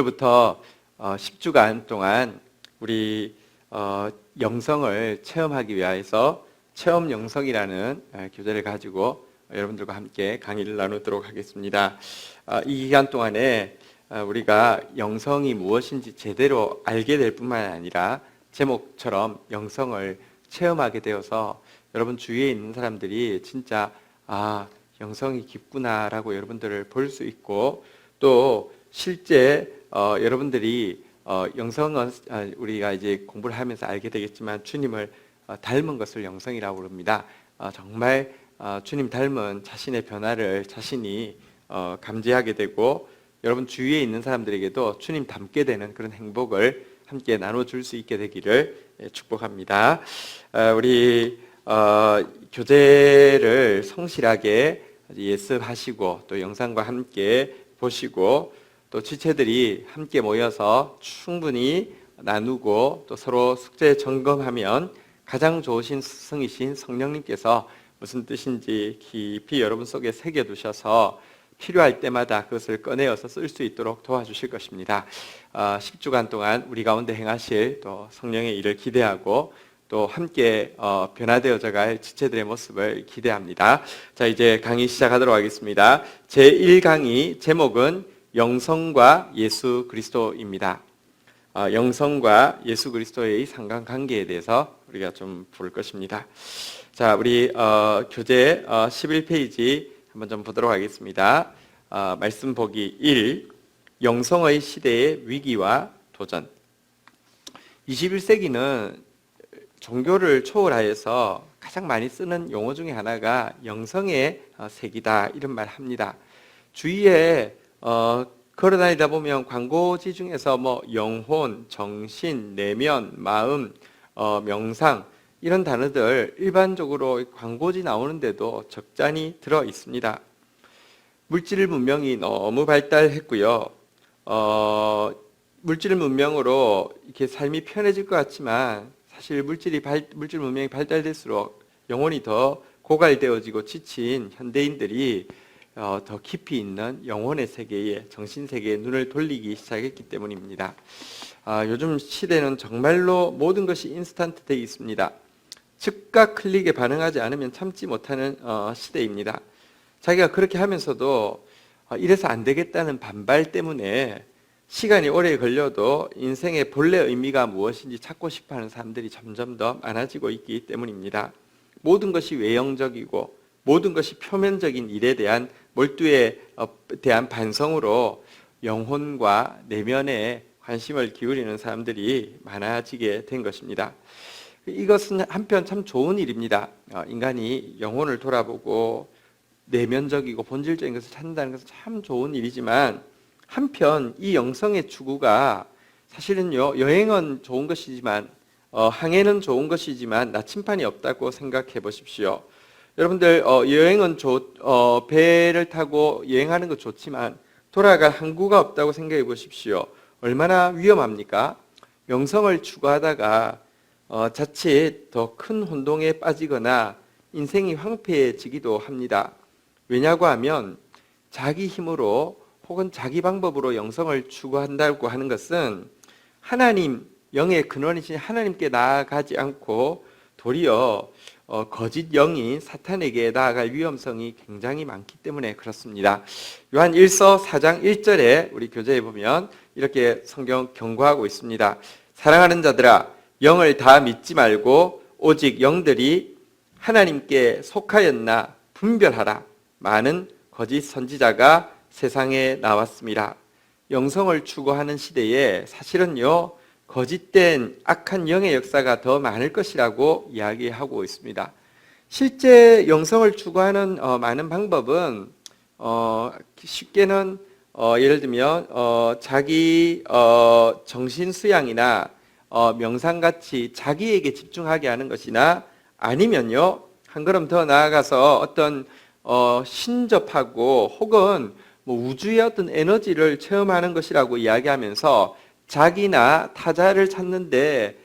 오늘부터 어, 10주간 동안 우리 어, 영성을 체험하기 위해서 체험 영성이라는 어, 교재를 가지고 여러분들과 함께 강의를 나누도록 하겠습니다. 어, 이 기간 동안에 어, 우리가 영성이 무엇인지 제대로 알게 될 뿐만 아니라 제목처럼 영성을 체험하게 되어서 여러분 주위에 있는 사람들이 진짜 아 영성이 깊구나라고 여러분들을 볼 수 있고 또 실제 어, 여러분들이 어, 영성은 아, 우리가 이제 공부를 하면서 알게 되겠지만 주님을 어, 닮은 것을 영성이라고 부릅니다. 어, 정말 어, 주님 닮은 자신의 변화를 자신이 어, 감지하게 되고 여러분 주위에 있는 사람들에게도 주님 닮게 되는 그런 행복을 함께 나눠줄 수 있게 되기를 예, 축복합니다. 어, 우리 어, 교재를 성실하게 예습하시고 또 영상과 함께 보시고 또 지체들이 함께 모여서 충분히 나누고 또 서로 숙제 점검하면 가장 좋으신 스승이신 성령님께서 무슨 뜻인지 깊이 여러분 속에 새겨 두셔서 필요할 때마다 그것을 꺼내어서 쓸 수 있도록 도와주실 것입니다. 어, 10주간 동안 우리 가운데 행하실 또 성령의 일을 기대하고 또 함께 어, 변화되어져 갈 지체들의 모습을 기대합니다. 자, 이제 강의 시작하도록 하겠습니다. 제1강의 제목은 영성과 예수 그리스도입니다. 어, 영성과 예수 그리스도의 상관관계에 대해서 우리가 좀 볼 것입니다. 자, 우리 어, 교재 어, 11페이지 한번 좀 보도록 하겠습니다. 어, 말씀 보기 1. 영성의 시대의 위기와 도전. 21세기는 종교를 초월하여서 가장 많이 쓰는 용어 중에 하나가 영성의 어, 세기다 이런 말 합니다. 주위에 어, 걸어다니다 보면 광고지 중에서 뭐 영혼, 정신, 내면, 마음, 어, 명상 이런 단어들 일반적으로 광고지 나오는데도 적잖이 들어 있습니다. 물질 문명이 너무 발달했고요. 어, 물질 문명으로 이렇게 삶이 편해질 것 같지만 사실 물질이 발, 물질 문명이 발달될수록 영혼이 더 고갈되어지고 지친 현대인들이 어, 더 깊이 있는 영혼의 세계에 정신 세계에 눈을 돌리기 시작했기 때문입니다. 아, 요즘 시대는 정말로 모든 것이 인스턴트 되어 있습니다. 즉각 클릭에 반응하지 않으면 참지 못하는 어, 시대입니다. 자기가 그렇게 하면서도 어, 이래서 안 되겠다는 반발 때문에 시간이 오래 걸려도 인생의 본래 의미가 무엇인지 찾고 싶어 하는 사람들이 점점 더 많아지고 있기 때문입니다. 모든 것이 외형적이고 모든 것이 표면적인 일에 대한 몰두에 어, 대한 반성으로 영혼과 내면에 관심을 기울이는 사람들이 많아지게 된 것입니다. 이것은 한편 참 좋은 일입니다. 어, 인간이 영혼을 돌아보고 내면적이고 본질적인 것을 찾는다는 것은 참 좋은 일이지만 한편 이 영성의 추구가 사실은요 여행은 좋은 것이지만 어, 항해는 좋은 것이지만 나침판이 없다고 생각해 보십시오. 여러분들 어, 여행은 좋, 어, 배를 타고 여행하는 것 좋지만 돌아갈 항구가 없다고 생각해 보십시오. 얼마나 위험합니까? 영성을 추구하다가 어, 자칫 더 큰 혼동에 빠지거나 인생이 황폐해지기도 합니다. 왜냐고 하면 자기 힘으로 혹은 자기 방법으로 영성을 추구한다고 하는 것은 하나님 영의 근원이신 하나님께 나아가지 않고 도리어 어, 거짓 영인 사탄에게 나아갈 위험성이 굉장히 많기 때문에 그렇습니다. 요한 1서 4장 1절에 우리 교재에 보면 이렇게 성경 경고하고 있습니다. 사랑하는 자들아 영을 다 믿지 말고 오직 영들이 하나님께 속하였나 분별하라. 많은 거짓 선지자가 세상에 나왔습니다. 영성을 추구하는 시대에 사실은요, 거짓된 악한 영의 역사가 더 많을 것이라고 이야기하고 있습니다. 실제 영성을 추구하는 어, 많은 방법은 어, 쉽게는 어, 예를 들면 어, 자기 어, 정신 수양이나 어, 명상 같이 자기에게 집중하게 하는 것이나 아니면요 한 걸음 더 나아가서 어떤 어, 신접하고 혹은 뭐 우주의 어떤 에너지를 체험하는 것이라고 이야기하면서 자기나 타자를 찾는데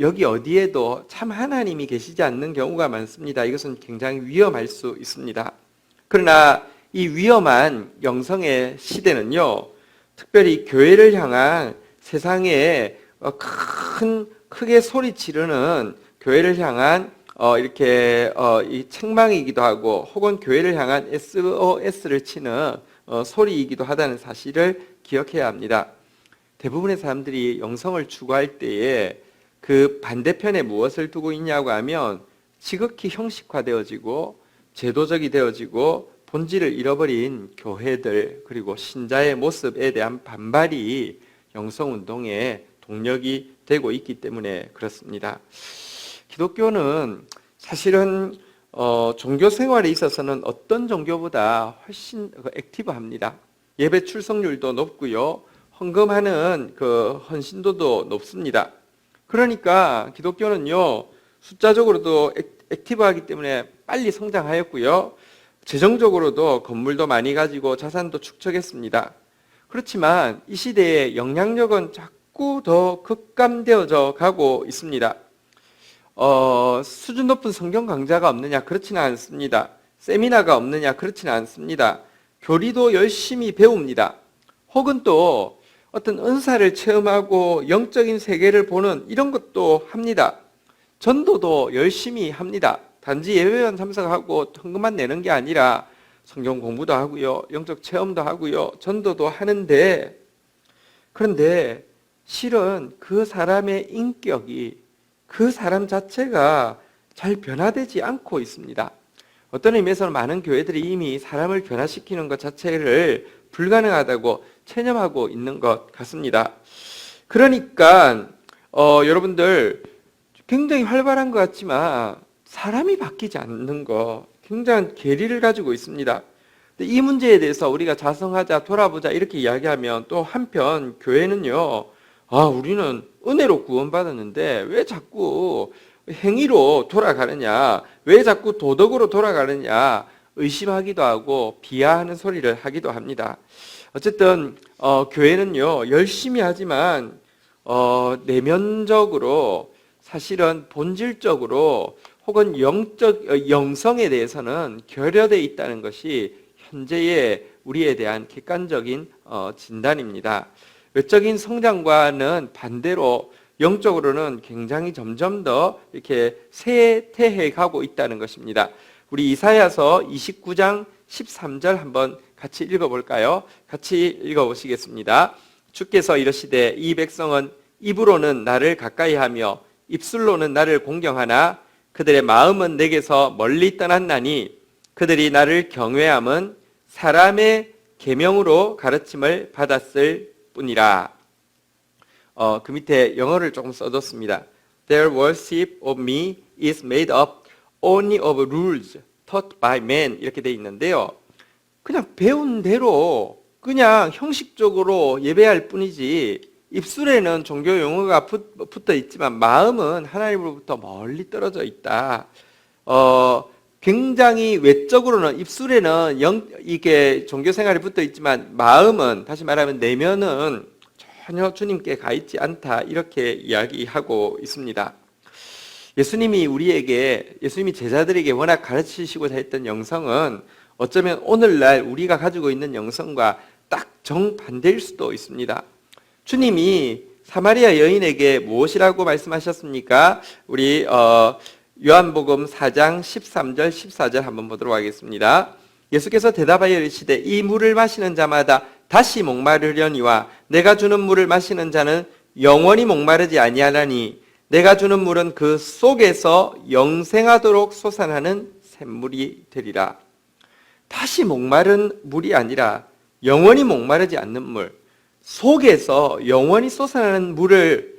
여기 어디에도 참 하나님이 계시지 않는 경우가 많습니다. 이것은 굉장히 위험할 수 있습니다. 그러나 이 위험한 영성의 시대는요, 특별히 교회를 향한 세상에 어, 큰 크게 소리 지르는 교회를 향한 어, 이렇게 어, 이 책망이기도 하고 혹은 교회를 향한 SOS를 치는 어, 소리이기도 하다는 사실을 기억해야 합니다. 대부분의 사람들이 영성을 추구할 때에 그 반대편에 무엇을 두고 있냐고 하면 지극히 형식화되어지고 제도적이 되어지고 본질을 잃어버린 교회들 그리고 신자의 모습에 대한 반발이 영성 운동의 동력이 되고 있기 때문에 그렇습니다. 기독교는 사실은 어, 종교 생활에 있어서는 어떤 종교보다 훨씬 그 액티브합니다. 예배 출석률도 높고요. 헌금하는 그 헌신도도 높습니다. 그러니까 기독교는요, 숫자적으로도 액- 액티브하기 때문에 빨리 성장하였고요. 재정적으로도 건물도 많이 가지고 자산도 축적했습니다. 그렇지만 이 시대의 영향력은 자꾸 더 극감되어져 가고 있습니다. 어, 수준 높은 성경 강좌가 없느냐? 그렇지는 않습니다. 세미나가 없느냐? 그렇지는 않습니다. 교리도 열심히 배웁니다. 혹은 또 어떤 은사를 체험하고 영적인 세계를 보는 이런 것도 합니다. 전도도 열심히 합니다. 단지 예배만 참석하고 헌금만 내는 게 아니라 성경 공부도 하고요. 영적 체험도 하고요. 전도도 하는데 그런데 실은 그 사람의 인격이 그 사람 자체가 잘 변화되지 않고 있습니다. 어떤 의미에서는 많은 교회들이 이미 사람을 변화시키는 것 자체를 불가능하다고 체념하고 있는 것 같습니다. 그러니까 어, 여러분들 굉장히 활발한 것 같지만 사람이 바뀌지 않는 거 굉장한 괴리를 가지고 있습니다. 이 문제에 대해서 우리가 자성하자 돌아보자 이렇게 이야기하면 또 한편 교회는요. 아, 우리는 은혜로 구원받았는데 왜 자꾸 행위로 돌아가느냐? 왜 자꾸 도덕으로 돌아가느냐? 의심하기도 하고 비하하는 소리를 하기도 합니다. 어쨌든 어, 교회는요 열심히 하지만 어, 내면적으로 사실은 본질적으로 혹은 영적 어, 영성에 대해서는 결여돼 있다는 것이 현재의 우리에 대한 객관적인 어, 진단입니다. 외적인 성장과는 반대로 영적으로는 굉장히 점점 더 이렇게 쇠퇴해 가고 있다는 것입니다. 우리 이사야서 29장 13절 한번 같이 읽어볼까요? 같이 읽어보시겠습니다. 주께서 이러시되 이 백성은 입으로는 나를 가까이 하며 입술로는 나를 공경하나 그들의 마음은 내게서 멀리 떠났나니 그들이 나를 경외함은 사람의 계명으로 가르침을 받았을 뿐이라. 어, 그 밑에 영어를 조금 써뒀습니다. Their worship of me is made up only of rules taught by men 이렇게 돼 있는데요. 그냥 배운 대로 그냥 형식적으로 예배할 뿐이지 입술에는 종교 용어가 붙- 붙어 있지만 마음은 하나님으로부터 멀리 떨어져 있다. 어, 굉장히 외적으로는 입술에는 영, 이게 종교 생활이 붙어 있지만 마음은 다시 말하면 내면은 전혀 주님께 가 있지 않다 이렇게 이야기하고 있습니다. 예수님이 우리에게 예수님이 제자들에게 워낙 가르치시고자 했던 영성은 어쩌면 오늘날 우리가 가지고 있는 영성과 딱 정반대일 수도 있습니다. 주님이 사마리아 여인에게 무엇이라고 말씀하셨습니까? 우리 어, 요한복음 4장 13절 14절 한번 보도록 하겠습니다. 예수께서 대답하여 이르시되 이 물을 마시는 자마다 다시 목마르려니와 내가 주는 물을 마시는 자는 영원히 목마르지 아니하나니 내가 주는 물은 그 속에서 영생하도록 솟아나는 샘물이 되리라. 다시 목마른 물이 아니라 영원히 목마르지 않는 물, 속에서 영원히 솟아나는 물을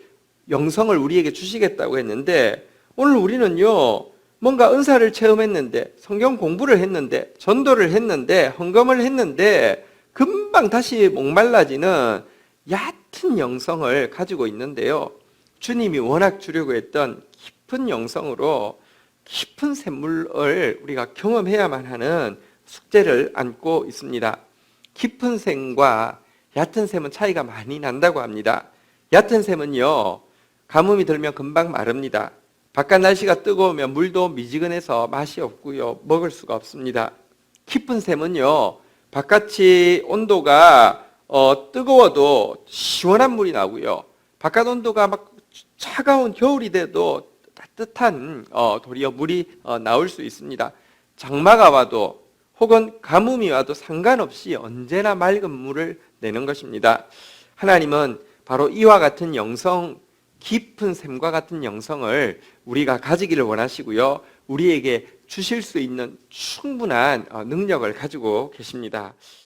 영성을 우리에게 주시겠다고 했는데 오늘 우리는요 뭔가 은사를 체험했는데 성경 공부를 했는데 전도를 했는데 헌금을 했는데 금방 다시 목말라지는 얕은 영성을 가지고 있는데요. 주님이 워낙 주려고 했던 깊은 영성으로 깊은 샘물을 우리가 경험해야만 하는 숙제를 안고 있습니다. 깊은 샘과 얕은 샘은 차이가 많이 난다고 합니다. 얕은 샘은요, 가뭄이 들면 금방 마릅니다. 바깥 날씨가 뜨거우면 물도 미지근해서 맛이 없고요, 먹을 수가 없습니다. 깊은 샘은요, 바깥이 온도가 어, 뜨거워도 시원한 물이 나오고요. 바깥 온도가 막 차가운 겨울이 돼도 따뜻한 어, 도리어 물이 어, 나올 수 있습니다. 장마가 와도 혹은 가뭄이 와도 상관없이 언제나 맑은 물을 내는 것입니다. 하나님은 바로 이와 같은 영성, 깊은 샘과 같은 영성을 우리가 가지기를 원하시고요. 우리에게 주실 수 있는 충분한 어, 능력을 가지고 계십니다.